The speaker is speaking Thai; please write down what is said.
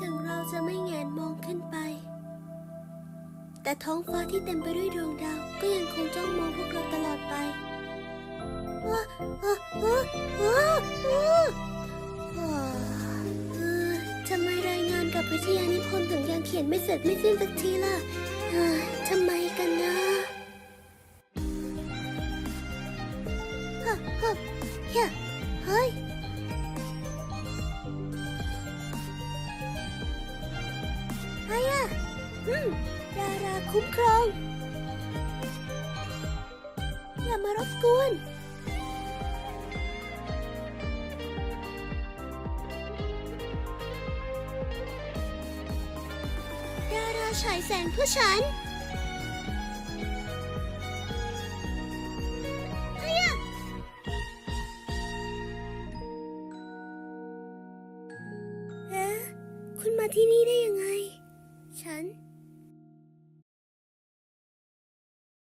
ถึงเราจะไม่แงนมองขึ้นไป แต่ท้องฟ้าที่เต็มไปด้วยดวงดาวก็ยังคงจ้องมองพวกเราตลอดไปว้าว้าว้าว้าว้าทำไมรายงานกับวิทยานิพนธ์ถึงยังเขียนไม่เสร็จไม่สิ้นสักทีล่ะทำไมกันนะฮะฮะเฮ้ย ดาราคุ้มครอง อย่ามารบกวนดาราฉายแสงเพื่อฉันเอ๊ะคุณมาที่นี่ได้ยังไง ฉัน